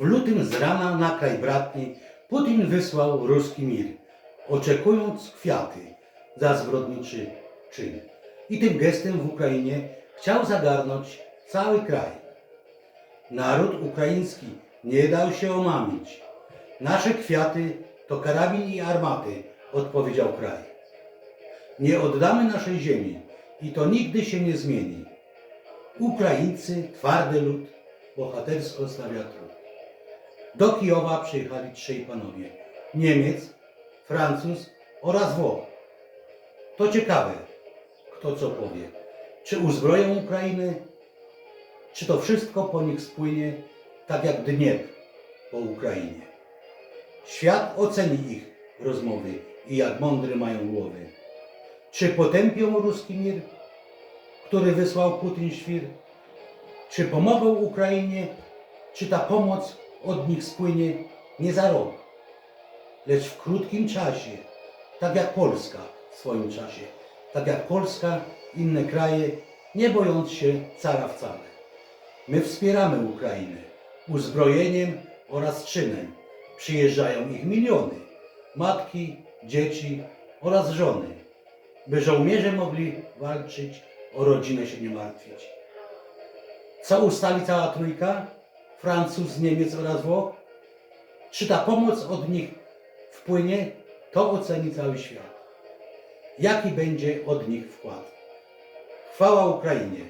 W lutym z rana na kraj bratni Putin wysłał ruski mir, oczekując kwiaty za zbrodniczy czyn. I tym gestem w Ukrainie chciał zagarnąć cały kraj. Naród ukraiński nie dał się omamić. Nasze kwiaty to karabin i armaty, odpowiedział kraj. Nie oddamy naszej ziemi i to nigdy się nie zmieni. Ukraińcy, twardy lud, bohatersko stawia trud. Do Kijowa przyjechali trzej panowie. Niemiec, Francuz oraz Włoch. To ciekawe, kto co powie. Czy uzbroją Ukrainę, czy to wszystko po nich spłynie, tak jak Dniepr po Ukrainie. Świat oceni ich rozmowy i jak mądre mają głowy. Czy potępią ruski mir, który wysłał Putin świr? Czy pomogą Ukrainie, czy ta pomoc od nich spłynie nie za rok, lecz w krótkim czasie, tak jak Polska w swoim czasie, tak jak Polska, inne kraje, nie bojąc się cara wcale. My wspieramy Ukrainę uzbrojeniem oraz czynem. Przyjeżdżają ich miliony, matki, dzieci oraz żony, by żołnierze mogli walczyć, o rodzinę się nie martwić. Co ustali cała trójka? Francuz, Niemiec oraz Włoch? Czy ta pomoc od nich wpłynie? To oceni cały świat. Jaki będzie od nich wkład? Chwała Ukrainie!